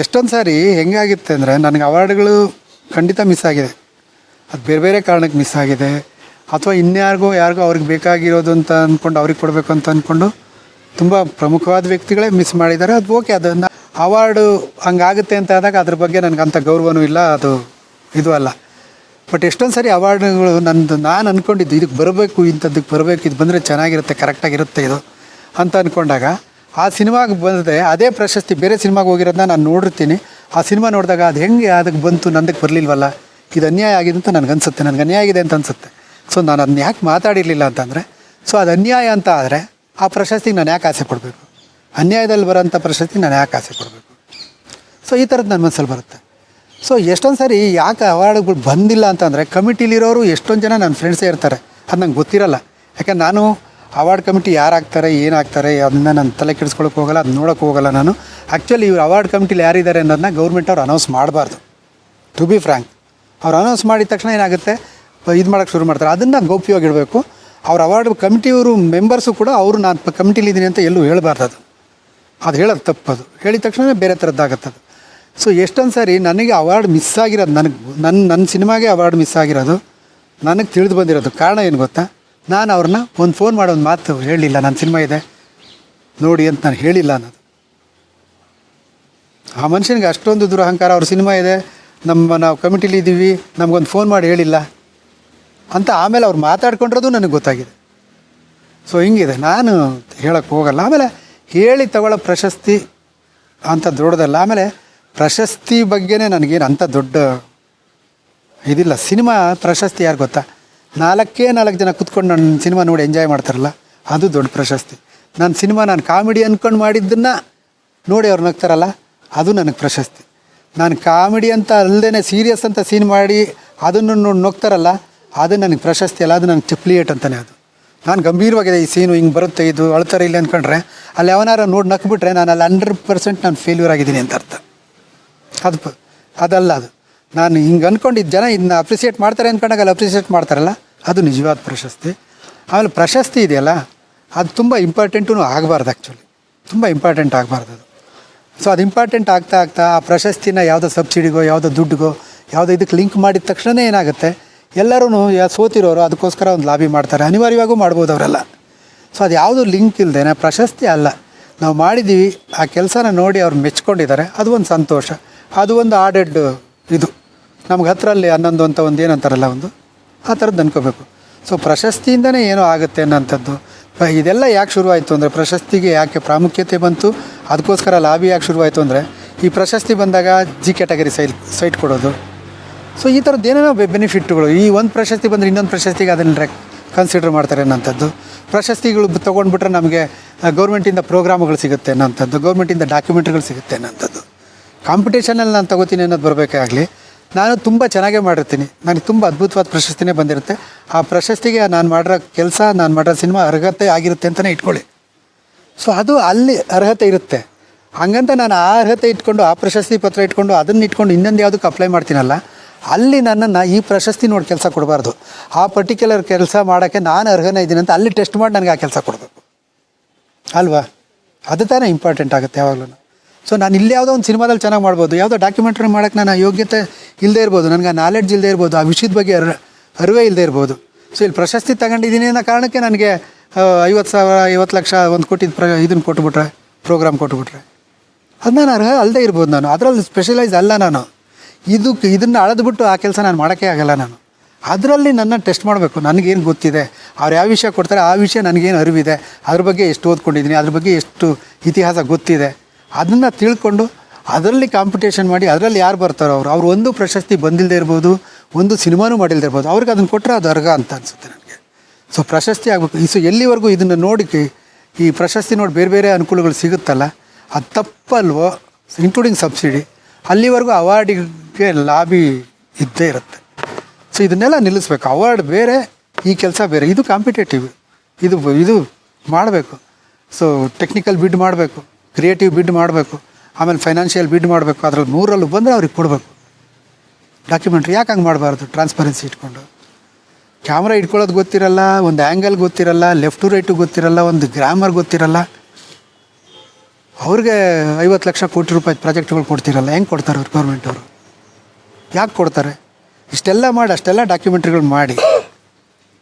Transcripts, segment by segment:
ಎಷ್ಟೊಂದು ಸಾರಿ ಹೆಂಗಾಗಿತ್ತೆ ಅಂದರೆ ನನಗೆ ಅವಾರ್ಡ್ಗಳು ಖಂಡಿತ ಮಿಸ್ ಆಗಿದೆ. ಅದು ಬೇರೆ ಬೇರೆ ಕಾರಣಕ್ಕೆ ಮಿಸ್ ಆಗಿದೆ. ಅಥವಾ ಇನ್ಯಾರಿಗೋ, ಯಾರಿಗೋ ಅವ್ರಿಗೆ ಬೇಕಾಗಿರೋದು ಅಂತ ಅಂದ್ಕೊಂಡು ಅವ್ರಿಗೆ ಕೊಡಬೇಕು ಅಂತ ಅಂದ್ಕೊಂಡು ತುಂಬ ಪ್ರಮುಖವಾದ ವ್ಯಕ್ತಿಗಳೇ ಮಿಸ್ ಮಾಡಿದ್ದಾರೆ. ಅದು ಓಕೆ ಅದನ್ನು ಅವಾರ್ಡು ಹಂಗಾಗುತ್ತೆ ಅಂತ ಆದಾಗ ಅದ್ರ ಬಗ್ಗೆ ನನಗೆ ಅಂಥ ಗೌರವನೂ ಇಲ್ಲ. ಅದು ಇದು ಅಲ್ಲ. ಬಟ್ ಎಷ್ಟೊಂದು ಸಾರಿ ಅವಾರ್ಡ್ಗಳು ನಂದು, ನಾನು ಅಂದ್ಕೊಂಡಿದ್ದು ಇದಕ್ಕೆ ಬರಬೇಕು, ಇಂಥದ್ದಕ್ಕೆ ಬರಬೇಕು, ಇದು ಬಂದರೆ ಚೆನ್ನಾಗಿರುತ್ತೆ ಕರೆಕ್ಟಾಗಿರುತ್ತೆ ಇದು ಅಂತ ಅಂದ್ಕೊಂಡಾಗ ಆ ಸಿನಿಮಾಗೆ ಬಂದರೆ ಅದೇ ಪ್ರಶಸ್ತಿ ಬೇರೆ ಸಿನಿಮಾಗೆ ಹೋಗಿರೋದನ್ನ ನಾನು ನೋಡಿರ್ತೀನಿ. ಆ ಸಿನಿಮಾ ನೋಡಿದಾಗ ಅದು ಹೆಂಗೆ ಅದಕ್ಕೆ ಬಂತು, ನಂದಕ್ಕೆ ಬರಲಿಲ್ವಲ್ಲ? ಇದು ಅನ್ಯಾಯ ಆಗಿದೆ ಅಂತ ನನಗೆ ಅನಿಸುತ್ತೆ. ನನಗೆ ಅನ್ಯಾಯ ಆಗಿದೆ ಅಂತ ಅನಿಸುತ್ತೆ. ಸೊ ನಾನು ಅದನ್ನ ಯಾಕೆ ಮಾತಾಡಿರಲಿಲ್ಲ ಅಂತಂದರೆ ಸೊ ಅದು ಅನ್ಯಾಯ ಅಂತ ಆದರೆ ಆ ಪ್ರಶಸ್ತಿಗೆ ನಾನು ಯಾಕೆ ಆಸೆ ಪಡಬೇಕು? ಅನ್ಯಾಯದಲ್ಲಿ ಬರೋಂಥ ಪ್ರಶಸ್ತಿ ನಾನು ಯಾಕೆ ಆಸೆ ಪಡಬೇಕು? ಸೊ ಈ ಥರದ್ದು ನನ್ನ ಮನಸ್ಸಲ್ಲಿ ಬರುತ್ತೆ. ಸೊ ಎಷ್ಟೊಂದು ಸಾರಿ ಯಾಕೆ ಅವಾರ್ಡ್ಗಳು ಬಂದಿಲ್ಲ ಅಂತಂದರೆ, ಕಮಿಟಿಲಿರೋರು ಎಷ್ಟೊಂದು ಜನ ನನ್ನ ಫ್ರೆಂಡ್ಸೇ ಇರ್ತಾರೆ. ಅದು ನಂಗೆ ಗೊತ್ತಿರಲ್ಲ. ಯಾಕೆ ನಾನು ಅವಾರ್ಡ್ ಕಮಿಟಿ ಯಾರು ಆಗ್ತಾರೆ ಏನಾಗ್ತಾರೆ ಅದನ್ನ ನಾನು ತಲೆ ಕೆಡಿಸ್ಕೊಳಕ್ಕೆ ಹೋಗಲ್ಲ ಅದು ನೋಡೋಕೆ ಹೋಗಲ್ಲ ನಾನು. ಆ್ಯಕ್ಚುಲಿ ಇವ್ರು ಅವಾರ್ಡ್ ಕಮಿಟಿಲಿ ಯಾರಿದ್ದಾರೆ ಅನ್ನೋದನ್ನ ಗೌರ್ಮೆಂಟ್ ಅವ್ರು ಅನೌನ್ಸ್ ಮಾಡಬಾರ್ದು. ಟು ಬಿ ಫ್ರ್ಯಾಂಕ್ ಅವ್ರು ಅನೌನ್ಸ್ ಮಾಡಿದ ತಕ್ಷಣ ಏನಾಗುತ್ತೆ? ಇದು ಮಾಡೋಕ್ಕೆ ಶುರು ಮಾಡ್ತಾರೆ. ಅದನ್ನು ಗೌಪ್ಯವಾಗಿಡಬೇಕು ಅವ್ರ ಅವಾರ್ಡ್ ಕಮಿಟಿಯವರು ಮೆಂಬರ್ಸು ಕೂಡ ಅವರು ನಾನು ಕಮಿಟಿಲಿದ್ದೀನಿ ಅಂತ ಎಲ್ಲೂ ಹೇಳಬಾರ್ದು ಅದು. ಅದು ಹೇಳೋದು ತಪ್ಪದು. ಹೇಳಿದ ತಕ್ಷಣ ಬೇರೆ ಥರದ್ದಾಗತ್ತೆ ಅದು. ಸೊ ಎಷ್ಟೊಂದು ಸಾರಿ ನನಗೆ ಅವಾರ್ಡ್ ಮಿಸ್ ಆಗಿರೋದು ನನಗೆ ನನ್ನ ನನ್ನ ಸಿನಿಮಾಗೆ ಅವಾರ್ಡ್ ಮಿಸ್ ಆಗಿರೋದು, ನನಗೆ ತಿಳಿದು ಬಂದಿರೋದು. ಕಾರಣ ಏನು ಗೊತ್ತಾ? ನಾನು ಅವ್ರನ್ನ ಒಂದು ಫೋನ್ ಮಾಡೋ ಒಂದು ಮಾತು ಹೇಳಲಿಲ್ಲ ನನ್ನ ಸಿನಿಮಾ ಇದೆ. ನೋಡಿ ಅಂತ ನಾನು ಹೇಳಿಲ್ಲ ಅನ್ನೋದು. ಆ ಮನುಷ್ಯನಿಗೆ ಅಷ್ಟೊಂದು ದುರಹಂಕಾರ. ಅವ್ರ ಸಿನಿಮಾ ಇದೆ. ನಮ್ಮ ನಾವು ಕಮಿಟಿಲಿ ಇದ್ದೀವಿ. ನಮಗೊಂದು ಫೋನ್ ಮಾಡಿ ಹೇಳಿಲ್ಲ. ಅಂತ ಆಮೇಲೆ ಅವ್ರು ಮಾತಾಡ್ಕೊಂಡಿರೋದು ನನಗೆ ಗೊತ್ತಾಗಿದೆ. ಸೊ ಹಿಂಗಿದೆ. ನಾನು ಹೇಳಕ್ಕೆ ಹೋಗಲ್ಲ. ಆಮೇಲೆ ಹೇಳಿ ತಗೊಳ್ಳೋ ಪ್ರಶಸ್ತಿ ಅಂತ ದೊಡ್ಡದಲ್ಲ. ಆಮೇಲೆ ಪ್ರಶಸ್ತಿ ಬಗ್ಗೆನೇ ನನಗೇನು ಅಂಥ ದೊಡ್ಡ ಇದಿಲ್ಲ. ಸಿನಿಮಾ ಪ್ರಶಸ್ತಿ ಯಾರು ಗೊತ್ತಾ? ನಾಲ್ಕೇ ನಾಲ್ಕು ಜನ ಕುತ್ಕೊಂಡು ನನ್ನ ಸಿನಿಮಾ ನೋಡಿ ಎಂಜಾಯ್ ಮಾಡ್ತಾರಲ್ಲ, ಅದು ದೊಡ್ಡ ಪ್ರಶಸ್ತಿ. ನನ್ನ ಸಿನಿಮಾ ನಾನು ಕಾಮಿಡಿ ಅಂದ್ಕೊಂಡು ಮಾಡಿದ್ದನ್ನು ನೋಡಿ ಅವ್ರು ನಗ್ತಾರಲ್ಲ, ಅದು ನನಗೆ ಪ್ರಶಸ್ತಿ. ನಾನು ಕಾಮಿಡಿ ಅಂತ ಅಲ್ಲದೇ ಸೀರಿಯಸ್ ಅಂತ ಸೀನ್ ಮಾಡಿ ಅದನ್ನು ನೋಡಿ ನಗ್ತಾರಲ್ಲ, ಅದು ನನಗೆ ಪ್ರಶಸ್ತಿ ಅಲ್ಲ, ಅದು ನನಗೆ ಚಪ್ಲಿಯೇಟ್ ಅಂತಲೇ ಅದು. ನಾನು ಗಂಭೀರವಾಗಿದೆ ಈ ಸೀನು ಹಿಂಗೆ ಬರುತ್ತೆ, ಇದು ಅಳ್ತಾರೆ ಇಲ್ಲ ಅಂದ್ಕೊಂಡ್ರೆ ಅಲ್ಲಿ ಯಾವನಾರ ನೋಡಿ ನಕ್ಬಿಟ್ರೆ ನಾನು ಅಲ್ಲಿ ಹಂಡ್ರೆಡ್ ಪರ್ಸೆಂಟ್ ನಾನು ಫೇಲ್ಯೂರ್ ಆಗಿದ್ದೀನಿ ಅಂತ ಅರ್ಥ. ಅದು ಅದಲ್ಲ ಅದು. ನಾನು ಹಿಂಗೆ ಅಂದ್ಕೊಂಡಿದ್ದು ಜನ ಇದನ್ನ ಅಪ್ರಿಸಿಯೇಟ್ ಮಾಡ್ತಾರೆ ಅಂದ್ಕೊಂಡಾಗ ಅಲ್ಲಿ ಅಪ್ರಿಸಿಯೇಟ್ ಮಾಡ್ತಾರಲ್ಲ? ಅದು ನಿಜವಾದ ಪ್ರಶಸ್ತಿ. ಆಮೇಲೆ ಪ್ರಶಸ್ತಿ ಇದೆಯಲ್ಲ, ಅದು ತುಂಬ ಇಂಪಾರ್ಟೆಂಟೂ ಆಗಬಾರ್ದು ಆ್ಯಕ್ಚುಲಿ ತುಂಬ ಇಂಪಾರ್ಟೆಂಟ್ ಆಗಬಾರ್ದು ಅದು. ಸೊ ಅದು ಇಂಪಾರ್ಟೆಂಟ್ ಆಗ್ತಾ ಆಗ್ತಾ ಆ ಪ್ರಶಸ್ತಿನ ಯಾವುದೋ ಸಬ್ಸಿಡಿಗೋ, ಯಾವುದೋ ದುಡ್ಡಿಗೋ, ಯಾವುದೋ ಇದಕ್ಕೆ ಲಿಂಕ್ ಮಾಡಿದ ತಕ್ಷಣವೇ ಏನಾಗುತ್ತೆ? ಎಲ್ಲರೂ ಸೋತಿರೋರು ಅದಕ್ಕೋಸ್ಕರ ಒಂದು ಲಾಬಿ ಮಾಡ್ತಾರೆ. ಅನಿವಾರ್ಯವಾಗೂ ಮಾಡ್ಬೋದು ಅವರೆಲ್ಲ. ಸೊ ಅದು ಯಾವುದು ಲಿಂಕ್ ಇಲ್ಲದೇನೆ ಪ್ರಶಸ್ತಿ ಅಲ್ಲ. ನಾವು ಮಾಡಿದ್ದೀವಿ ಆ ಕೆಲಸನ ನೋಡಿ ಅವ್ರು ಮೆಚ್ಕೊಂಡಿದ್ದಾರೆ. ಅದು ಒಂದು ಸಂತೋಷ. ಅದು ಒಂದು ಆಡೆಡ್ ಇದು. ನಮ್ಗೆ ಅಲ್ಲಿ ಹನ್ನೊಂದು ಅಂತ ಒಂದು ಏನಂತಾರಲ್ಲ ಒಂದು, ಆ ಥರದ್ದು ಅನ್ಕೋಬೇಕು. ಸೊ ಪ್ರಶಸ್ತಿಯಿಂದನೇ ಏನೋ ಆಗುತ್ತೆ ಅನ್ನೋಂಥದ್ದು. ಇದೆಲ್ಲ ಯಾಕೆ ಶುರುವಾಯಿತು ಅಂದರೆ ಪ್ರಶಸ್ತಿಗೆ ಯಾಕೆ ಪ್ರಾಮುಖ್ಯತೆ ಬಂತು, ಅದಕ್ಕೋಸ್ಕರ ಲಾಬಿ ಯಾಕೆ ಶುರುವಾಯಿತು ಅಂದರೆ ಈ ಪ್ರಶಸ್ತಿ ಬಂದಾಗ ಜಿ ಕ್ಯಾಟಗರಿ ಸೈಲ್, ಸೈಟ್ ಕೊಡೋದು. ಸೊ ಈ ಥರದ್ದು ಏನೇನೋ ಬೆನಿಫಿಟ್ಗಳು. ಈ ಒಂದು ಪ್ರಶಸ್ತಿ ಬಂದರೆ ಇನ್ನೊಂದು ಪ್ರಶಸ್ತಿಗೆ ಅದನ್ನು ಕನ್ಸಿಡರ್ ಮಾಡ್ತಾರೆ ಅನ್ನೋಂಥದ್ದು. ಪ್ರಶಸ್ತಿಗಳು ತೊಗೊಂಡ್ಬಿಟ್ರೆ ನಮಗೆ ಗೌರ್ಮೆಂಟಿಂದ ಪ್ರೋಗ್ರಾಮ್ಗಳು ಸಿಗುತ್ತೆ ಅನ್ನೋಂಥದ್ದು, ಗೌರ್ಮೆಂಟಿಂದ ಡಾಕ್ಯುಮೆಂಟ್ಗಳು ಸಿಗುತ್ತೆ ಅನ್ನೋಂಥದ್ದು. ಕಾಂಪಿಟೇಷನಲ್ಲಿ ನಾನು ತಗೋತೀನಿ ಅನ್ನೋದು ಬರಬೇಕೇ ಆಗಲಿ ನಾನು ತುಂಬ ಚೆನ್ನಾಗೆ ಮಾಡಿರ್ತೀನಿ. ನನಗೆ ತುಂಬ ಅದ್ಭುತವಾದ ಪ್ರಶಸ್ತಿನೇ ಬಂದಿರುತ್ತೆ. ಆ ಪ್ರಶಸ್ತಿಗೆ ನಾನು ಮಾಡಿರೋ ಕೆಲಸ, ನಾನು ಮಾಡಿರೋ ಸಿನಿಮಾ ಅರ್ಹತೆ ಆಗಿರುತ್ತೆ ಅಂತಲೇ ಇಟ್ಕೊಳ್ಳಿ. ಸೊ ಅದು ಅಲ್ಲಿ ಅರ್ಹತೆ ಇರುತ್ತೆ. ಹಂಗಂತ ನಾನು ಆ ಅರ್ಹತೆ ಇಟ್ಕೊಂಡು, ಆ ಪ್ರಶಸ್ತಿ ಪತ್ರ ಇಟ್ಕೊಂಡು, ಅದನ್ನು ಇಟ್ಕೊಂಡು ಇನ್ನೊಂದು ಯಾವುದಕ್ಕೆ ಅಪ್ಲೈ ಮಾಡ್ತೀನಲ್ಲ, ಅಲ್ಲಿ ನನ್ನನ್ನು ಈ ಪ್ರಶಸ್ತಿ ನೋಡಿ ಕೆಲಸ ಕೊಡಬಾರ್ದು. ಆ ಪರ್ಟಿಕ್ಯುಲರ್ ಕೆಲಸ ಮಾಡೋಕ್ಕೆ ನಾನು ಅರ್ಹನೇ ಇದ್ದೀನಿ ಅಂತ ಅಲ್ಲಿ ಟೆಸ್ಟ್ ಮಾಡಿ ನನಗೆ ಆ ಕೆಲಸ ಕೊಡಬೇಕು. ಅಲ್ವಾ? ಅದು ತಾನೇ ಇಂಪಾರ್ಟೆಂಟ್ ಆಗುತ್ತೆ ಯಾವಾಗಲೂ. ಸೊ ನಾನು ಇಲ್ಲಿ ಯಾವುದೋ ಒಂದು ಸಿನಿಮಾದಲ್ಲಿ ಚೆನ್ನಾಗಿ ಮಾಡ್ಬೋದು. ಯಾವುದೋ ಡಾಕ್ಯುಮೆಂಟ್ರಿ ಮಾಡೋಕ್ಕೆ ನಾನು ಯೋಗ್ಯತೆ ಇಲ್ಲದೇ ಇರ್ಬೋದು. ನನಗೆ ಆ ನಾಲೆಡ್ಜ್ ಇಲ್ಲದೆ ಇರ್ಬೋದು. ಆ ವಿಷಯದ ಬಗ್ಗೆ ಅರ್, ಅರಿವೇ ಇಲ್ಲದೆ ಇರ್ಬೋದು. ಸೊ ಇಲ್ಲಿ ಪ್ರಶಸ್ತಿ ತಗೊಂಡಿದ್ದೀನಿ ಅನ್ನೋ ಕಾರಣಕ್ಕೆ ನನಗೆ ಐವತ್ತು ಸಾವಿರ, ಐವತ್ತು ಲಕ್ಷ ಒಂದು ಕೋಟಿ ಪ್ರ ಇದನ್ನು ಕೊಟ್ಬಿಟ್ರೆ ಪ್ರೋಗ್ರಾಮ್ ಕೊಟ್ಬಿಟ್ರೆ. ಅದು ನಾನು ಅರ್ಹ ಅಲ್ಲದೆ ಇರ್ಬೋದು ನಾನು. ಅದರಲ್ಲಿ ಸ್ಪೆಷಲೈಸ್ ಅಲ್ಲ ನಾನು. ಇದಕ್ಕೆ, ಇದನ್ನು ಅಳೆದ್ಬಿಟ್ಟು ಆ ಕೆಲಸ ನಾನು ಮಾಡೋಕ್ಕೆ ಆಗಲ್ಲ ನಾನು. ಅದರಲ್ಲಿ ನನ್ನ ಟೆಸ್ಟ್ ಮಾಡಬೇಕು. ನನಗೇನು ಗೊತ್ತಿದೆ? ಅವ್ರು ಯಾವ ವಿಷಯ ಕೊಡ್ತಾರೆ, ಆ ವಿಷಯ ನನಗೇನು ಅರಿವಿದೆ? ಅದ್ರ ಬಗ್ಗೆ ಎಷ್ಟು ಓದ್ಕೊಂಡಿದ್ದೀನಿ? ಅದ್ರ ಬಗ್ಗೆ ಎಷ್ಟು ಇತಿಹಾಸ ಗೊತ್ತಿದೆ? ಅದನ್ನು ತಿಳ್ಕೊಂಡು ಅದರಲ್ಲಿ ಕಾಂಪಿಟೇಷನ್ ಮಾಡಿ ಅದರಲ್ಲಿ ಯಾರು ಬರ್ತಾರೋ ಅವರು. ಅವ್ರು ಒಂದು ಪ್ರಶಸ್ತಿ ಬಂದಿಲ್ಲದೆ ಇರ್ಬೋದು, ಒಂದು ಸಿನಿಮಾನೂ ಮಾಡಿಲ್ಲದೆ ಇರ್ಬೋದು, ಅವ್ರಿಗೆ ಅದನ್ನು ಕೊಟ್ಟರೆ ಅದು ಅರ್ಗ ಅಂತ ಅನಿಸುತ್ತೆ ನನಗೆ. ಸೊ ಪ್ರಶಸ್ತಿ ಆಗಬೇಕು. ಈ ಸೊ ಎಲ್ಲಿವರೆಗೂ ಇದನ್ನು ನೋಡಿ ಈ ಪ್ರಶಸ್ತಿ ನೋಡಿ ಬೇರೆ ಬೇರೆ ಅನುಕೂಲಗಳು ಸಿಗುತ್ತಲ್ಲ, ಅದು ತಪ್ಪಲ್ವೋ? ಇನ್ಕ್ಲೂಡಿಂಗ್ ಸಬ್ಸಿಡಿ ಅಲ್ಲಿವರೆಗೂ ಅವಾರ್ಡಿಗೆ ಲಾಬಿ ಇದ್ದೇ ಇರುತ್ತೆ. ಸೊ ಇದನ್ನೆಲ್ಲ ನಿಲ್ಲಿಸ್ಬೇಕು. ಅವಾರ್ಡ್ ಬೇರೆ, ಈ ಕೆಲಸ ಬೇರೆ. ಇದು ಕಾಂಪಿಟೇಟಿವ್ ಇದು ಇದು ಮಾಡಬೇಕು. ಸೊ ಟೆಕ್ನಿಕಲ್ ಬಿಡ್ ಮಾಡಬೇಕು. ಕ್ರಿಯೇಟಿವ್ ಬಿಡ್ ಮಾಡಬೇಕು, ಆಮೇಲೆ ಫೈನಾನ್ಷಿಯಲ್ ಬಿಡ್ ಮಾಡಬೇಕು, ಅದ್ರಲ್ಲಿ ನೂರಲ್ಲೂ ಬಂದರೆ ಅವ್ರಿಗೆ ಕೊಡಬೇಕು. ಡಾಕ್ಯುಮೆಂಟ್ರಿ ಯಾಕೆ ಹಂಗೆ ಮಾಡಬಾರ್ದು? ಟ್ರಾನ್ಸ್ಪರೆನ್ಸಿ ಇಟ್ಕೊಂಡು. ಕ್ಯಾಮ್ರಾ ಇಟ್ಕೊಳ್ಳೋದು ಗೊತ್ತಿರಲ್ಲ, ಒಂದು ಆ್ಯಂಗಲ್ ಗೊತ್ತಿರಲ್ಲ ಲೆಫ್ಟು ರೈಟು ಗೊತ್ತಿರಲ್ಲ, ಒಂದು ಗ್ರಾಮರ್ ಗೊತ್ತಿರಲ್ಲ. ಅವ್ರಿಗೆ ಐವತ್ತು ಲಕ್ಷ ಕೋಟಿ ರೂಪಾಯಿ ಪ್ರಾಜೆಕ್ಟ್ಗಳು ಕೊಡ್ತಿರಲ್ಲ, ಹೆಂಗೆ ಕೊಡ್ತಾರೆ ಅವ್ರು ಗೌರ್ಮೆಂಟ್ ಅವರು? ಯಾಕೆ ಕೊಡ್ತಾರೆ? ಇಷ್ಟೆಲ್ಲ ಮಾಡಿ, ಅಷ್ಟೆಲ್ಲ ಡಾಕ್ಯುಮೆಂಟ್ರಿಗಳು ಮಾಡಿ,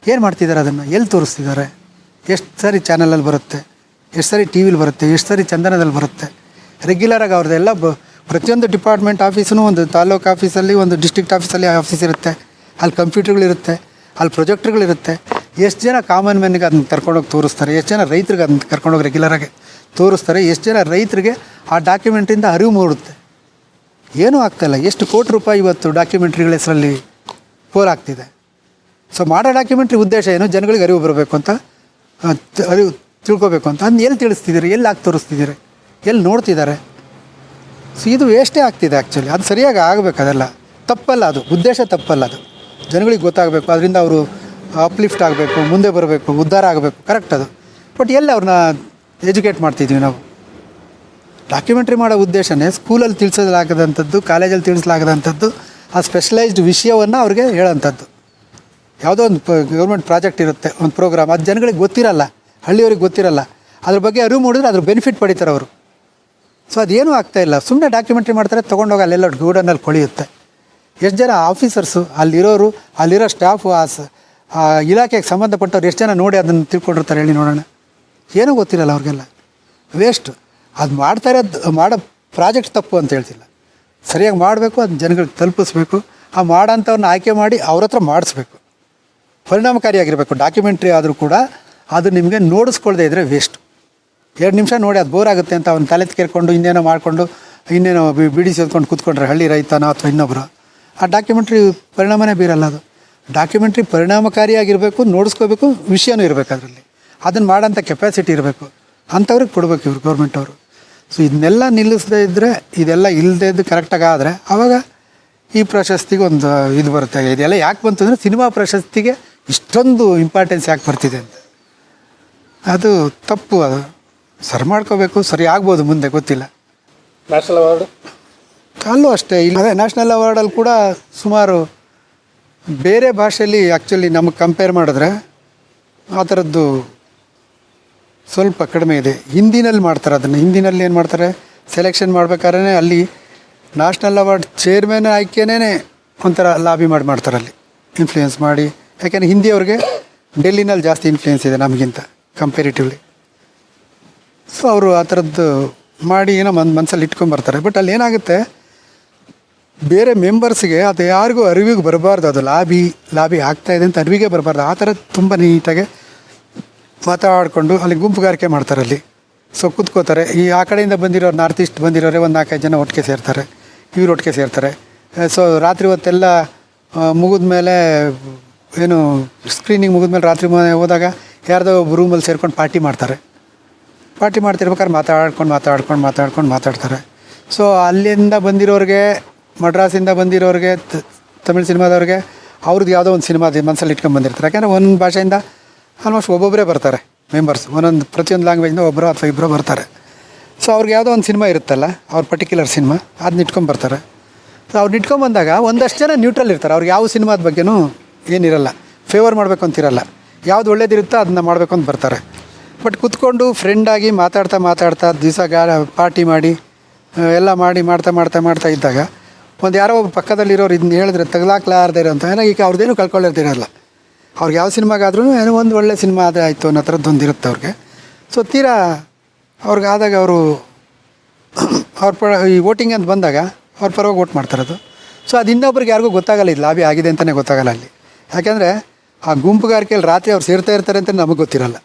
ಏನು ಮಾಡ್ತಿದ್ದಾರೆ ಅದನ್ನು? ಎಲ್ಲಿ ತೋರಿಸ್ತಿದ್ದಾರೆ ಎಷ್ಟು ಸಾರಿ ಚಾನಲಲ್ಲಿ ಬರುತ್ತೆ? ಎಷ್ಟು ಸರಿ ಟಿ ವಿಲಿ ಬರುತ್ತೆ, ಎಷ್ಟು ಸರಿ ಚಂದನದಲ್ಲಿ ಬರುತ್ತೆ. ರೆಗ್ಯುಲರಾಗಿ ಅವ್ರದ್ದೆಲ್ಲ ಬ, ಪ್ರತಿಯೊಂದು ಡಿಪಾರ್ಟ್ಮೆಂಟ್ ಆಫೀಸೂ ಒಂದು ತಾಲೂಕು ಆಫೀಸಲ್ಲಿ ಒಂದು ಡಿಸ್ಟ್ರಿಕ್ಟ್ ಆಫೀಸಲ್ಲಿ ಆಫೀಸ್ ಇರುತ್ತೆ. ಅಲ್ಲಿ ಕಂಪ್ಯೂಟರ್ಗಳಿರುತ್ತೆ ಅಲ್ಲಿ ಪ್ರೊಜೆಕ್ಟ್ಗಳಿರುತ್ತೆ ಎಷ್ಟು ಜನ ಕಾಮನ್ ಮ್ಯಾನಿಗೆ ಅದನ್ನ ಕರ್ಕೊಂಡೋಗಿ ತೋರಿಸ್ತಾರೆ, ಎಷ್ಟು ಜನ ರೈತರಿಗೆ ಅದನ್ನ ಕರ್ಕೊಂಡೋಗಿ ರೆಗ್ಯುಲರಾಗಿ ತೋರಿಸ್ತಾರೆ, ಎಷ್ಟು ಜನ ರೈತರಿಗೆ ಆ ಡಾಕ್ಯುಮೆಂಟಿಂದ ಅರಿವು ಮೂಡುತ್ತೆ. ಏನೂ ಆಗ್ತಾಯಿಲ್ಲ ಎಷ್ಟು ಕೋಟಿ ರೂಪಾಯಿ ಇವತ್ತು ಡಾಕ್ಯುಮೆಂಟ್ರಿಗಳ ಹೆಸರಲ್ಲಿ ಪೋಲಾಗ್ತಿದೆ ಸೊ ಮಾಡೋ ಡಾಕ್ಯುಮೆಂಟ್ರಿ ಉದ್ದೇಶ ಏನು? ಜನಗಳಿಗೆ ಅರಿವು ಬರಬೇಕು ಅಂತ ಅರಿವು ತಿಳ್ಕೊಬೇಕು ಅಂತ. ಅದನ್ನ ಎಲ್ಲಿ ತಿಳಿಸ್ತಿದ್ದೀರಿ? ಎಲ್ಲಿ ಹಾಕಿ ತೋರಿಸ್ತಿದ್ದೀರಿ? ಎಲ್ಲಿ ನೋಡ್ತಿದ್ದಾರೆ? ಸೊ, ಇದು ವೇಸ್ಟೇ ಆಗ್ತಿದೆ ಆ್ಯಕ್ಚುಲಿ ಅದು ಸರಿಯಾಗಿ ಆಗಬೇಕು ಅದೆಲ್ಲ. ತಪ್ಪಲ್ಲ ಅದು. ಉದ್ದೇಶ ತಪ್ಪಲ್ಲ ಅದು. ಜನಗಳಿಗೆ ಗೊತ್ತಾಗಬೇಕು. ಅದರಿಂದ ಅವರು ಅಪ್ಲಿಫ್ಟ್ ಆಗಬೇಕು, ಮುಂದೆ ಬರಬೇಕು, ಉದ್ಧಾರ ಆಗಬೇಕು. ಕರೆಕ್ಟ್ ಅದು. ಬಟ್ ಎಲ್ಲಿ ಅವ್ರನ್ನ ಎಜುಕೇಟ್ ಮಾಡ್ತಿದ್ವಿ ನಾವು? ಡಾಕ್ಯುಮೆಂಟ್ರಿ ಮಾಡೋ ಉದ್ದೇಶನೇ ಸ್ಕೂಲಲ್ಲಿ ತಿಳಿಸಲಾಗದಂಥದ್ದು ಕಾಲೇಜಲ್ಲಿ ತಿಳಿಸಲಾಗದಂಥದ್ದು, ಆ ಸ್ಪೆಷಲೈಸ್ಡ್ ವಿಷಯವನ್ನು ಅವ್ರಿಗೆ ಹೇಳೋಂಥದ್ದು. ಯಾವುದೋ ಒಂದು ಗೌರ್ಮೆಂಟ್ ಪ್ರಾಜೆಕ್ಟ್ ಇರುತ್ತೆ, ಒಂದು ಪ್ರೋಗ್ರಾಮ್ ಅದು ಜನಗಳಿಗೆ ಗೊತ್ತಿರಲ್ಲ. ಹಳ್ಳಿಯವ್ರಿಗೆ ಗೊತ್ತಿರಲ್ಲ. ಅದ್ರ ಬಗ್ಗೆ ಅರಿವು ಮೂಡಿದ್ರೆ ಅದ್ರ ಬೆನಿಫಿಟ್ ಪಡಿತಾರೆ ಅವರು. ಸೊ ಅದೇನೂ ಆಗ್ತಾಯಿಲ್ಲ ಸುಮ್ಮನೆ ಡಾಕ್ಯುಮೆಂಟ್ರಿ ಮಾಡ್ತಾರೆ, ತೊಗೊಂಡೋಗಿ ಅಲ್ಲೆಲ್ಲ ಗೂಡನಲ್ಲಿ ಕೊಳೆಯುತ್ತೆ. ಎಷ್ಟು ಜನ ಆಫೀಸರ್ಸು ಅಲ್ಲಿರೋರು, ಅಲ್ಲಿರೋ ಸ್ಟಾಫು ಆ ಇಲಾಖೆಗೆ ಸಂಬಂಧಪಟ್ಟವ್ರು ಎಷ್ಟು ಜನ ನೋಡಿ ಅದನ್ನು ತಿಳ್ಕೊಂಡಿರ್ತಾರೆ ಹೇಳಿ ನೋಡೋಣ. ಏನೂ ಗೊತ್ತಿರಲ್ಲ ಅವ್ರಿಗೆಲ್ಲ. ವೇಸ್ಟ್ ಅದು ಮಾಡ್ತಾ ಇರೋದು ಮಾಡೋ ಪ್ರಾಜೆಕ್ಟ್ ತಪ್ಪು ಅಂತ ಹೇಳ್ತಿಲ್ಲ. ಸರಿಯಾಗಿ ಮಾಡಬೇಕು ಅದನ್ನ ಜನಗಳಿಗೆ ತಲುಪಿಸ್ಬೇಕು. ಆ ಮಾಡೋಂಥವ್ರನ್ನ ಆಯ್ಕೆ ಮಾಡಿ ಅವ್ರ ಹತ್ರ ಮಾಡಿಸ್ಬೇಕು. ಪರಿಣಾಮಕಾರಿಯಾಗಿರಬೇಕು. ಡಾಕ್ಯುಮೆಂಟ್ರಿ ಆದರೂ ಕೂಡ ಅದು ನಿಮಗೆ ನೋಡಿಸ್ಕೊಳ್ದೇ ಇದ್ದರೆ ವೇಸ್ಟ್ ಎರಡು ನಿಮಿಷ ನೋಡಿ, ಅದು ಬೋರ್ ಆಗುತ್ತೆ ಅಂತ ಅವ್ನು ತಲೆ ಕೇರ್ಕೊಂಡು ಇನ್ನೇನೋ ಮಾಡಿಕೊಂಡು, ಇನ್ನೇನೋ ಬಿಡಿ ಸೇದ್ಕೊಂಡು ಕೂತ್ಕೊಂಡ್ರೆ ಹಳ್ಳಿ ರೈತನೋ ಅಥವಾ ಇನ್ನೊಬ್ಬರು ಆ ಡಾಕ್ಯುಮೆಂಟ್ರಿ ಪರಿಣಾಮನೇ ಬೀರಲ್ಲ ಅದು. ಡಾಕ್ಯುಮೆಂಟ್ರಿ ಪರಿಣಾಮಕಾರಿಯಾಗಿರಬೇಕು ನೋಡಿಸ್ಕೋಬೇಕು ವಿಷಯನೂ ಇರಬೇಕು ಅದರಲ್ಲಿ. ಅದನ್ನು ಮಾಡೋಂಥ ಕೆಪಾಸಿಟಿ ಇರಬೇಕು. ಅಂಥವ್ರಿಗೆ ಕೊಡಬೇಕು ಇವ್ರು ಗೌರ್ಮೆಂಟ್ ಅವರು. ಸೊ ಇದನ್ನೆಲ್ಲ ನಿಲ್ಲಿಸದೇ ಇದ್ದರೆ ಇದೆಲ್ಲ ಇಲ್ಲದೇ ಇದ್ದು ಕರೆಕ್ಟಾಗಿ ಆದರೆ ಆವಾಗ ಈ ಪ್ರಶಸ್ತಿಗೆ ಒಂದು, ಇದು ಬರುತ್ತೆ. ಇದೆಲ್ಲ ಯಾಕೆ ಬಂತು ಅಂದರೆ, ಸಿನಿಮಾ ಪ್ರಶಸ್ತಿಗೆ ಇಷ್ಟೊಂದು ಇಂಪಾರ್ಟೆನ್ಸ್ ಯಾಕೆ ಬರ್ತಿದೆ ಅಂತ. ಅದು ತಪ್ಪು ಅದು ಸರಿ ಮಾಡ್ಕೋಬೇಕು ಸರಿ ಆಗ್ಬೋದು ಮುಂದೆ ಗೊತ್ತಿಲ್ಲ. ನ್ಯಾಷನಲ್ ಅವಾರ್ಡ್ ಅಲ್ಲೂ ಅಷ್ಟೇ ಇಲ್ಲ. ಅದೇ ನ್ಯಾಷನಲ್ ಅವಾರ್ಡಲ್ಲಿ ಕೂಡ ಸುಮಾರು ಬೇರೆ ಭಾಷೆಯಲ್ಲಿ ಆ್ಯಕ್ಚುಲಿ ನಮಗೆ ಕಂಪೇರ್ ಮಾಡಿದ್ರೆ ಆ ಥರದ್ದು ಸ್ವಲ್ಪ ಕಡಿಮೆ ಇದೆ. ಹಿಂದಿನಲ್ಲಿ ಮಾಡ್ತಾರೆ ಅದನ್ನು. ಹಿಂದಿನಲ್ಲಿ ಏನು ಮಾಡ್ತಾರೆ? ಸೆಲೆಕ್ಷನ್ ಮಾಡ್ಬೇಕಾದ್ರೆ ಅಲ್ಲಿ ನ್ಯಾಷನಲ್ ಅವಾರ್ಡ್ ಚೇರ್ಮನ್ ಆಯ್ಕೆನೇ ಒಂಥರ ಲಾಬಿ ಮಾಡಿ ಮಾಡ್ತಾರೆ ಅಲ್ಲಿ. ಇನ್ಫ್ಲೂಯೆನ್ಸ್ ಮಾಡಿ. ಯಾಕೆಂದರೆ ಹಿಂದಿಯವ್ರಿಗೆ ಡೆಲ್ಲಿನಲ್ಲಿ ಜಾಸ್ತಿ ಇನ್ಫ್ಲೂಯೆನ್ಸ್ ಇದೆ ನಮಗಿಂತ. ಕಂಪೇರಿಟಿವ್ಲಿ ಸೊ ಅವರು ಆ ಥರದ್ದು ಮಾಡಿ ಏನೋ ಮನ್ ಮನಸ್ಸಲ್ಲಿ ಇಟ್ಕೊಂಬರ್ತಾರೆ ಬಟ್ ಅಲ್ಲಿ ಏನಾಗುತ್ತೆ? ಬೇರೆ ಮೆಂಬರ್ಸ್ಗೆ ಅದು ಯಾರಿಗೂ ಅರಿವಿಗೆ ಬರಬಾರ್ದು. ಅದು ಲಾಬಿ ಲಾಬಿ ಆಗ್ತಾ ಇದೆ ಅಂತ ಅರಿವಿಗೆ ಬರಬಾರ್ದು. ಆ ಥರ ತುಂಬ ನೀಟಾಗಿ ಮಾತಾಡಿಕೊಂಡು ಅಲ್ಲಿ ಗುಂಪುಗಾರಿಕೆ ಮಾಡ್ತಾರೆ ಅಲ್ಲಿ. ಸೊ ಕೂತ್ಕೋತಾರೆ. ಈ ಆ ಕಡೆಯಿಂದ ಬಂದಿರೋರು ನಾರ್ತ್ ಈಸ್ಟ್ ಬಂದಿರೋರೆ ಒಂದು ನಾಲ್ಕೈದು ಜನ ಒಟ್ಟಿಗೆ ಸೇರ್ತಾರೆ. ಇವ್ರು ಒಟ್ಟಿಗೆ ಸೇರ್ತಾರೆ. ಸೊ ರಾತ್ರಿ ಹೊತ್ತೆಲ್ಲ ಮುಗಿದ್ಮೇಲೆ ಏನು ಸ್ಕ್ರೀನಿಂಗ್ ಮುಗಿದ್ಮೇಲೆ ರಾತ್ರಿ ಮನೆ ಹೋದಾಗ ಯಾರ್ದೋ ಒಬ್ಬ ರೂಮಲ್ಲಿ ಸೇರ್ಕೊಂಡು ಪಾರ್ಟಿ ಮಾಡ್ತಾರೆ. ಪಾರ್ಟಿ ಮಾಡ್ತಿರ್ಬೇಕಾದ್ರೆ ಮಾತಾಡ್ಕೊಂಡು ಮಾತಾಡ್ಕೊಂಡು ಮಾತಾಡ್ಕೊಂಡು ಮಾತಾಡ್ತಾರೆ. ಸೊ ಅಲ್ಲಿಂದ ಬಂದಿರೋರಿಗೆ ಮಡ್ರಾಸಿಂದ ಬಂದಿರೋರಿಗೆ ತಮಿಳು ಸಿನಿಮಾದವ್ರಿಗೆ, ಅವ್ರದ್ದು ಯಾವುದೋ ಒಂದು ಸಿನಿಮಾ ಮನಸ್ಸಲ್ಲಿ ಇಟ್ಕೊಂಡು ಬಂದಿರ್ತಾರೆ. ಯಾಕೆಂದರೆ ಒಂದು ಭಾಷೆಯಿಂದ ಆಲ್ಮೋಸ್ಟ್ ಒಬ್ಬೊಬ್ಬರೇ ಬರ್ತಾರೆ ಮೆಂಬರ್ಸ್ ಒಂದೊಂದು, ಪ್ರತಿಯೊಂದು ಲ್ಯಾಂಗ್ವೇಜ್ನ ಒಬ್ಬರು ಅಥವಾ ಇಬ್ಬರು ಬರ್ತಾರೆ. ಸೊ ಅವ್ರಿಗೆ ಯಾವುದೋ ಒಂದು ಸಿನಿಮಾ ಇರುತ್ತಲ್ಲ, ಅವ್ರ ಪರ್ಟಿಕ್ಯುಲರ್ ಸಿನಿಮಾ ಅದನ್ನ ಇಟ್ಕೊಂಡು ಬರ್ತಾರೆ. ಸೊ ಅವ್ರನ್ನ ಇಟ್ಕೊಂಡು ಬಂದಾಗ ಒಂದಷ್ಟು ಜನ ನ್ಯೂಟ್ರಲ್ ಇರ್ತಾರೆ. ಅವ್ರಿಗೆ ಯಾವ ಸಿನಿಮಾದ ಬಗ್ಗೆನೂ ಏನಿರಲ್ಲ. ಫೇವರ್ ಮಾಡಬೇಕು ಅಂತಿರಲ್ಲ ಯಾವ್ದು ಒಳ್ಳೇದಿರುತ್ತೋ ಅದನ್ನ ಮಾಡಬೇಕು ಅಂತ ಬರ್ತಾರೆ. ಬಟ್ ಕುತ್ಕೊಂಡು ಫ್ರೆಂಡಾಗಿ ಮಾತಾಡ್ತಾ ಮಾತಾಡ್ತಾ ದಿವಸ ಗಾ ಪಾರ್ಟಿ ಮಾಡಿ ಎಲ್ಲ ಮಾಡಿ, ಮಾಡ್ತಾ ಮಾಡ್ತಾ ಮಾಡ್ತಾ ಇದ್ದಾಗ ಒಂದು ಯಾರೋ ಒಬ್ಬ ಪಕ್ಕದಲ್ಲಿರೋರು ಇದನ್ನ ಹೇಳಿದ್ರೆ, ತಗಲಾಕ್ಲಾರ್ದೇ ಇರೋ ಅಂತ ಏನೋ ಈಗ ಅವ್ರದ್ದೇನು ಕಳ್ಕೊಳ್ಳೋದಿರಲ್ಲ ಅವ್ರಿಗೆ ಯಾವ ಸಿನಿಮಾಗಾದ್ರೂ ಏನೋ ಒಂದು ಒಳ್ಳೆ ಸಿನಿಮಾ ಆದರೆ ಆಯಿತು ಅನ್ನೋ ಥರದ್ದು ಒಂದು ಇರುತ್ತೆ ಅವ್ರಿಗೆ. ಸೊ ತೀರಾ ಅವ್ರಿಗೆ ಆದಾಗ ಅವರು ಅವ್ರ ಪ ಈ ವೋಟಿಂಗ್ ಅಂತ ಬಂದಾಗ ಅವ್ರ ಪರವಾಗಿ ವೋಟ್ ಮಾಡ್ತಾರದು ಸೊ ಅದು ಇನ್ನೊಬ್ರಿಗೆ ಯಾರಿಗೂ ಗೊತ್ತಾಗಲ್ಲ ಇದು ಲಾಬಿ ಆಗಿದೆ ಅಂತಲೇ ಗೊತ್ತಾಗಲ್ಲ ಅಲ್ಲಿ. ಯಾಕೆಂದರೆ ಆ ಗುಂಪುಗಾರಿಕೆಯಲ್ಲಿ ರಾತ್ರಿ ಅವ್ರು ಸೇರ್ತಾ ಇರ್ತಾರೆ ಅಂತ ನಮಗೆ ಗೊತ್ತಿರಲ್ಲ.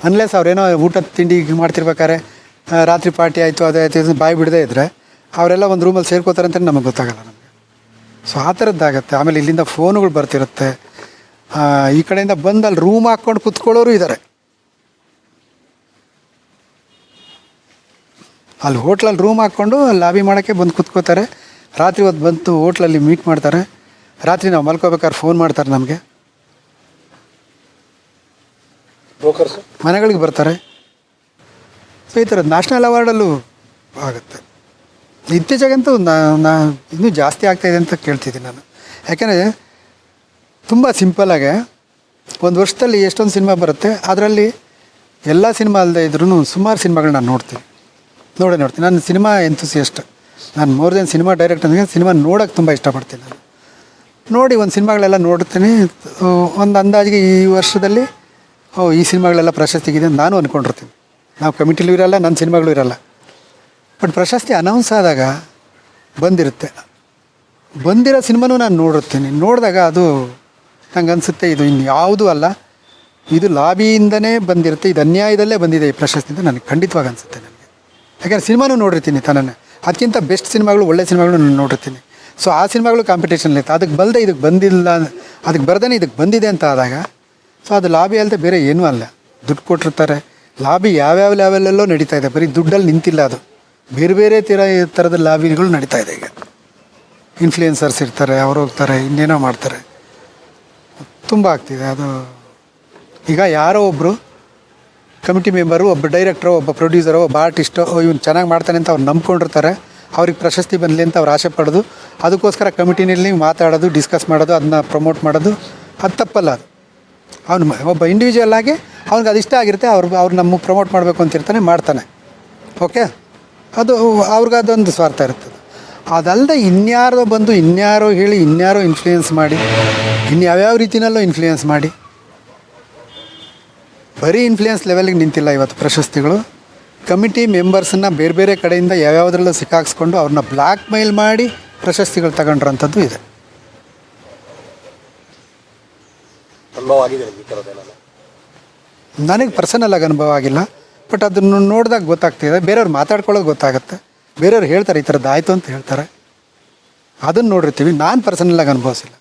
ಅನ್ಲೆಸ್ ಅವ್ರೇನೋ ಊಟ ತಿಂಡಿ ಮಾಡ್ತಿರ್ಬೇಕಾರೆ ರಾತ್ರಿ ಪಾರ್ಟಿ ಆಯಿತು, ಅದೇ ಆಯಿತು ಇದು ಬಾಯಿ ಬಿಡದೇ ಇದ್ದರೆ ಅವರೆಲ್ಲ ಒಂದು ರೂಮಲ್ಲಿ ಸೇರ್ಕೋತಾರೆ ಅಂತ ನಮಗೆ ಗೊತ್ತಾಗಲ್ಲ ನಮಗೆ. ಸೊ ಆ ಥರದ್ದಾಗತ್ತೆ ಆಮೇಲೆ ಇಲ್ಲಿಂದ ಫೋನುಗಳು ಬರ್ತಿರುತ್ತೆ. ಈ ಕಡೆಯಿಂದ ಬಂದು ಅಲ್ಲಿ ರೂಮ್ ಹಾಕ್ಕೊಂಡು ಕುತ್ಕೊಳ್ಳೋರು ಇದ್ದಾರೆ ಅಲ್ಲಿ ಹೋಟ್ಲಲ್ಲಿ ರೂಮ್ ಹಾಕ್ಕೊಂಡು ಲಾಬಿ ಮಾಡೋಕ್ಕೆ ಬಂದು ಕುತ್ಕೋತಾರೆ. ರಾತ್ರಿ ಹೊತ್ತು ಬಂತು ಹೋಟ್ಲಲ್ಲಿ ಮೀಟ್ ಮಾಡ್ತಾರೆ. ರಾತ್ರಿ ನಾವು ಮಲ್ಕೋಬೇಕಾದ್ರೆ ಫೋನ್ ಮಾಡ್ತಾರೆ ನಮಗೆ. ಬ್ರೋಕರ್ಸ್ ಮನೆಗಳಿಗೆ ಬರ್ತಾರೆ. ಸೊ ಈ ಥರದ್ದು ನ್ಯಾಷನಲ್ ಅವಾರ್ಡಲ್ಲೂ ಆಗುತ್ತೆ. ಇತ್ತೀಚೆಗಂತೂ ನಾ ನಾ ಇನ್ನೂ ಜಾಸ್ತಿ ಆಗ್ತಾಯಿದೆ ಅಂತ ಕೇಳ್ತಿದ್ದೀನಿ ನಾನು. ಯಾಕೆಂದರೆ ತುಂಬ ಸಿಂಪಲಾಗೆ ಒಂದು ವರ್ಷದಲ್ಲಿ ಎಷ್ಟೊಂದು ಸಿನಿಮಾ ಬರುತ್ತೆ ಅದರಲ್ಲಿ ಎಲ್ಲ ಸಿನಿಮಾ ಅಲ್ಲದೆ ಇದ್ರೂ ಸುಮಾರು ಸಿನಿಮಾಗಳು ನಾನು ನೋಡ್ತೀನಿ. ನೋಡೇ ನೋಡ್ತೀನಿ. ನಾನು ಸಿನಿಮಾ ಎಂತುಸಿಯಸ್ಟ್ ನಾನು ಮೋರ್ ದೆನ್ ಸಿನಿಮಾ ಡೈರೆಕ್ಟ್ ಅಂದರೆ ಸಿನಿಮಾ ನೋಡೋಕ್ಕೆ ತುಂಬ ಇಷ್ಟಪಡ್ತೀನಿ ನಾನು. ನೋಡಿ ಒಂದು ಸಿನಿಮಾಗಳೆಲ್ಲ ನೋಡ್ತೀನಿ. ಒಂದು ಅಂದಾಜಿಗೆ ಈ ವರ್ಷದಲ್ಲಿ, ಓ, ಈ ಸಿನಿಮಾಗಳೆಲ್ಲ ಪ್ರಶಸ್ತಿಗಿದೆ ಅಂತ ನಾನು ಅಂದ್ಕೊಂಡಿರ್ತೀನಿ ನಾವು ಕಮಿಟಿಲೂ ಇರಲ್ಲ ನನ್ನ ಸಿನಿಮಾಗಳು ಇರಲ್ಲ. ಬಟ್ ಪ್ರಶಸ್ತಿ ಅನೌನ್ಸ್ ಆದಾಗ ಬಂದಿರುತ್ತೆ. ಬಂದಿರೋ ಸಿನಿಮಾನೂ ನಾನು ನೋಡಿರ್ತೀನಿ. ನೋಡಿದಾಗ ಅದು ನಂಗೆ ಅನಿಸುತ್ತೆ, ಇದು ಇನ್ಯಾವುದೂ ಅಲ್ಲ. ಇದು ಲಾಬಿಯಿಂದನೇ ಬಂದಿರುತ್ತೆ, ಇದು ಅನ್ಯಾಯದಲ್ಲೇ ಬಂದಿದೆ ಈ ಪ್ರಶಸ್ತಿ ಅಂತ ನನಗೆ ಖಂಡಿತವಾಗಿ ಅನಿಸುತ್ತೆ ನನಗೆ. ಯಾಕೆಂದರೆ ಸಿನಿಮಾನೂ ನೋಡಿರ್ತೀನಿ ತಾನೇ ಅದಕ್ಕಿಂತ ಬೆಸ್ಟ್ ಸಿನಿಮಾಗಳು, ಒಳ್ಳೆ ಸಿನಿಮಾಗಳು ನಾನು ನೋಡಿರ್ತೀನಿ. ಸೊ ಆ ಸಿನಿಮಾಗಳು ಕಾಂಪಿಟೇಷನ್ ಇತ್ತು. ಅದಕ್ಕೆ ಬಲ್ಲದೆ ಇದಕ್ಕೆ ಬಂದಿಲ್ಲ ಅದಕ್ಕೆ ಬರ್ದೇ ಇದಕ್ಕೆ ಬಂದಿದೆ ಅಂತ ಆದಾಗ ಸೊ ಅದು ಲಾಬಿ ಅಲ್ಲದೆ ಬೇರೆ ಏನೂ ಅಲ್ಲ. ದುಡ್ಡು ಕೊಟ್ಟಿರ್ತಾರೆ. ಲಾಬಿ ಯಾವ್ಯಾವ ಲೆವೆಲಲ್ಲೋ ನಡೀತಾ ಇದೆ. ಬರೀ ದುಡ್ಡಲ್ಲಿ ನಿಂತಿಲ್ಲ ಅದು. ಬೇರೆ ಬೇರೆ ತೀರ ಥರದ ಲಾಬಿಗಳು ನಡೀತಾ ಇದೆ ಈಗ. ಇನ್ಫ್ಲೂಯೆನ್ಸರ್ಸ್ ಇರ್ತಾರೆ, ಅವ್ರು ಹೋಗ್ತಾರೆ, ಇನ್ನೇನೋ ಮಾಡ್ತಾರೆ. ತುಂಬ ಆಗ್ತಿದೆ. ಅದು ಈಗ ಯಾರೋ ಒಬ್ಬರು ಕಮಿಟಿ ಮೆಂಬರು ಒಬ್ಬ ಡೈರೆಕ್ಟ್ರು ಒಬ್ಬ ಪ್ರೊಡ್ಯೂಸರು ಒಬ್ಬ ಆರ್ಟಿಸ್ಟು ಇವ್ನು ಚೆನ್ನಾಗಿ ಮಾಡ್ತಾನೆ ಅಂತ ಅವ್ರು ನಂಬ್ಕೊಂಡಿರ್ತಾರೆ. ಅವ್ರಿಗೆ ಪ್ರಶಸ್ತಿ ಬಂದ್ಲಿ ಅಂತ ಅವ್ರು ಆಸೆ ಪಡೋದು. ಅದಕ್ಕೋಸ್ಕರ ಕಮಿಟಿನಲ್ಲಿ ಮಾತಾಡೋದು ಡಿಸ್ಕಸ್ ಮಾಡೋದು, ಅದನ್ನ ಪ್ರಮೋಟ್ ಮಾಡೋದು. ಅದು ತಪ್ಪಲ್ಲ ಅದು. ಅವನು ಒಬ್ಬ ಇಂಡಿವಿಜುವಲ್ ಆಗಿ ಅವ್ನಿಗೆ ಅದು ಇಷ್ಟ ಆಗಿರುತ್ತೆ, ಅವ್ರು ಅವ್ರು ನಮ್ಮ ಪ್ರಮೋಟ್ ಮಾಡಬೇಕು ಅಂತಿರ್ತಾನೆ ಮಾಡ್ತಾನೆ. ಓಕೆ ಅದು ಅವ್ರಿಗೆ ಅದೊಂದು ಸ್ವಾರ್ಥ ಇರ್ತದೆ. ಅದಲ್ಲದೆ ಇನ್ಯಾರೋ ಬಂದು, ಇನ್ಯಾರೋ ಹೇಳಿ, ಇನ್ಯಾರೋ ಇನ್ಫ್ಲೂಯೆನ್ಸ್ ಮಾಡಿ ಇನ್ಯಾವ್ಯಾವ ರೀತಿನಲ್ಲೋ ಇನ್ಫ್ಲೂಯೆನ್ಸ್ ಮಾಡಿ, ಬರೀ ಇನ್ಫ್ಲೂಯೆನ್ಸ್ ಲೆವೆಲ್ಗೆ ನಿಂತಿಲ್ಲ ಇವತ್ತು ಪ್ರಶಸ್ತಿಗಳು. ಕಮಿಟಿ ಮೆಂಬರ್ಸನ್ನು ಬೇರೆ ಬೇರೆ ಕಡೆಯಿಂದ ಯಾವ್ಯಾವುದ್ರಲ್ಲೂ ಸಿಕ್ಕಾಕ್ಸ್ಕೊಂಡು ಅವ್ರನ್ನ ಬ್ಲ್ಯಾಕ್ ಮೇಲ್ ಮಾಡಿ ಪ್ರಶಸ್ತಿಗಳು ತಗೊಂಡ್ರಂಥದ್ದು ಇದೆ. ಅನುಭವ ಆಗಿದೆ ನಿಮ್ಗೆ ಈ ಥರದ್ದೇನಾದ್ರು ನನಗೆ ಪರ್ಸನಲ್ ಆಗಿ ಅನುಭವ ಆಗಿಲ್ಲ ಬಟ್ ಅದನ್ನು ನೋಡಿದಾಗ ಗೊತ್ತಾಗ್ತಿದೆ. ಬೇರೆಯವ್ರು ಮಾತಾಡ್ಕೊಳ್ಳೋದು ಗೊತ್ತಾಗುತ್ತೆ. ಬೇರೆಯವ್ರು ಹೇಳ್ತಾರೆ ಈ ಥರದ್ದು ಆಯಿತು ಅಂತ ಹೇಳ್ತಾರೆ. ಅದನ್ನು ನೋಡಿರ್ತೀವಿ. ನಾನು ಪರ್ಸನಲ್ ಆಗಿ ಅನುಭವಿಸಿಲ್ಲ.